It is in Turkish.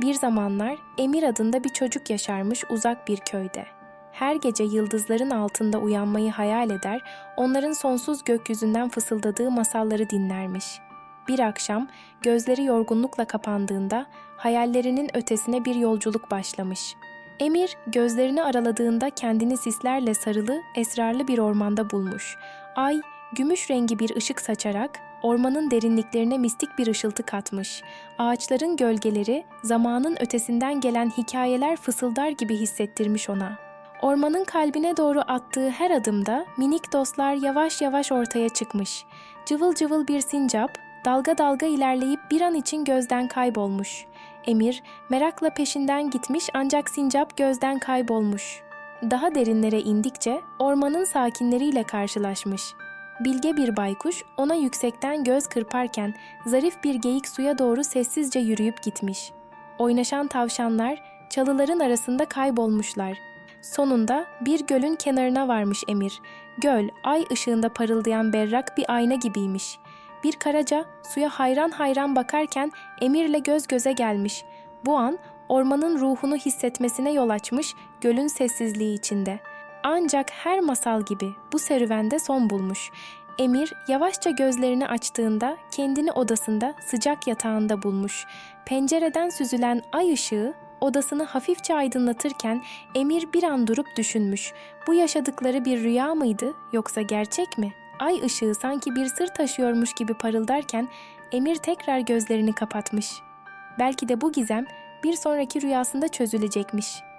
Bir zamanlar Emir adında bir çocuk yaşarmış uzak bir köyde. Her gece yıldızların altında uyanmayı hayal eder, onların sonsuz gökyüzünden fısıldadığı masalları dinlermiş. Bir akşam gözleri yorgunlukla kapandığında hayallerinin ötesine bir yolculuk başlamış. Emir gözlerini araladığında kendini sislerle sarılı, esrarlı bir ormanda bulmuş. Ay, gümüş rengi bir ışık saçarak ormanın derinliklerine mistik bir ışıltı katmış. Ağaçların gölgeleri zamanın ötesinden gelen hikayeler fısıldar gibi hissettirmiş ona. Ormanın kalbine doğru attığı her adımda minik dostlar yavaş yavaş ortaya çıkmış. Cıvıl cıvıl bir sincap dalga dalga ilerleyip bir an için gözden kaybolmuş. Emir merakla peşinden gitmiş ancak sincap gözden kaybolmuş. Daha derinlere indikçe ormanın sakinleriyle karşılaşmış. Bilge bir baykuş ona yüksekten göz kırparken zarif bir geyik suya doğru sessizce yürüyüp gitmiş. Oynaşan tavşanlar çalıların arasında kaybolmuşlar. Sonunda bir gölün kenarına varmış Emir. Göl ay ışığında parıldayan berrak bir ayna gibiymiş. Bir karaca suya hayran hayran bakarken Emir'le göz göze gelmiş. Bu an ormanın ruhunu hissetmesine yol açmış gölün sessizliği içinde. Ancak her masal gibi bu serüvende son bulmuş. Emir yavaşça gözlerini açtığında kendini odasında sıcak yatağında bulmuş. Pencereden süzülen ay ışığı odasını hafifçe aydınlatırken Emir bir an durup düşünmüş. Bu yaşadıkları bir rüya mıydı yoksa gerçek mi? Ay ışığı sanki bir sır taşıyormuş gibi parıldarken Emir tekrar gözlerini kapatmış. Belki de bu gizem bir sonraki rüyasında çözülecekmiş.''